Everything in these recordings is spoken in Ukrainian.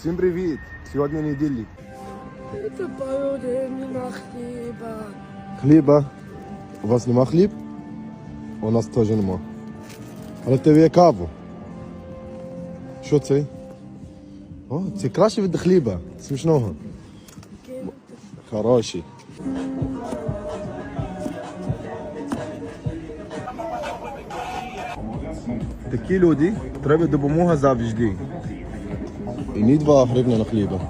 Всім привіт! Сьогодні неділі. Leber. Хліба. У вас нема хліб? У нас теж нема. Але в тебе є каву. Що це? О, це краще від хліба. Смішного. Хороший. Такі люди треба допомога завжди. І ні два гривні на хліба.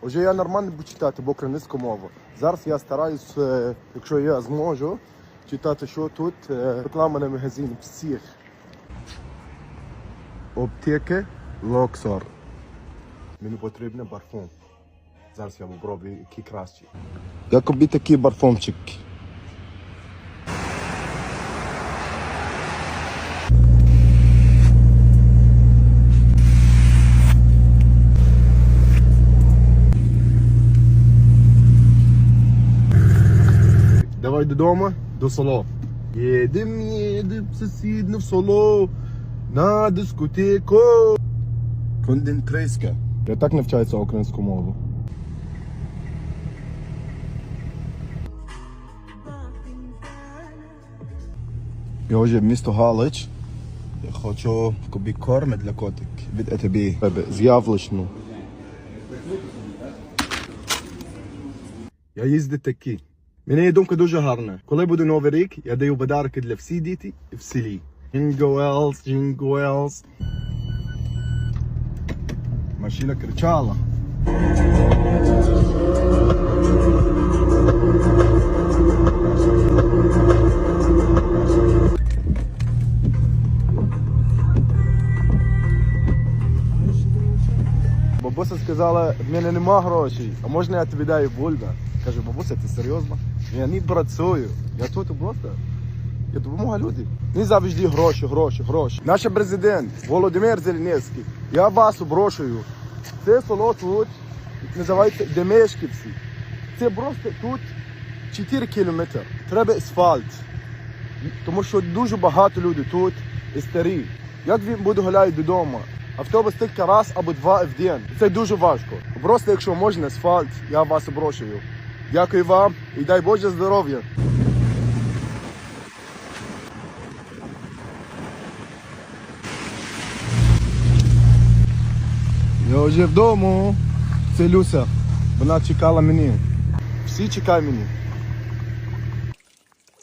Уже я нормально буду читати бо українську мову. Зараз я стараюсь, е, якщо я зможу, читати, що тут е, реклама на магазині всіх. Аптеки Локсор. Мені потрібен парфум. Зараз я попробую, який кращий. Як тобі такий парфумчик? Давай додому, до село. Їдем, їдем, сусідне в село, на дискотеку. Кондентриська. Я так навчаюся українську мову. Я вже в місто Галич. Я хочу кобі корми для котик від ЕТБ. З яблучну. Я їздив такі. Мені є думка дуже гарна. Коли буде новий рік, я даю подарки для всіх дітей в селі. Jingle bells, jingle bells. Машина кричала. Бабуся сказала, в мене нема грошей, а можна я тобі даю бульба? Каже, бабуся, ти серйозно? Я не працюю. Я тут просто. Я допомагаю людям. Не завжди гроші, гроші, гроші. Наш президент Володимир Зеленський, я вас прошую. Це село тут називається Демешківці. Це просто тут 4 кілометри. Треба асфальт. Тому що дуже багато людей тут і старі. Він буде гуляти додому? Автобус тільки раз або два в день. Це дуже важко. Просто якщо можна асфальт, я вас прошую. Дякую вам і дай Боже здоров'я. Я вже вдома. Це Люся. Вона чекала мені. Всі чекають мені.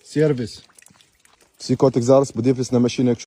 Сервіс. Всі котик зараз подивитись на машину, якщо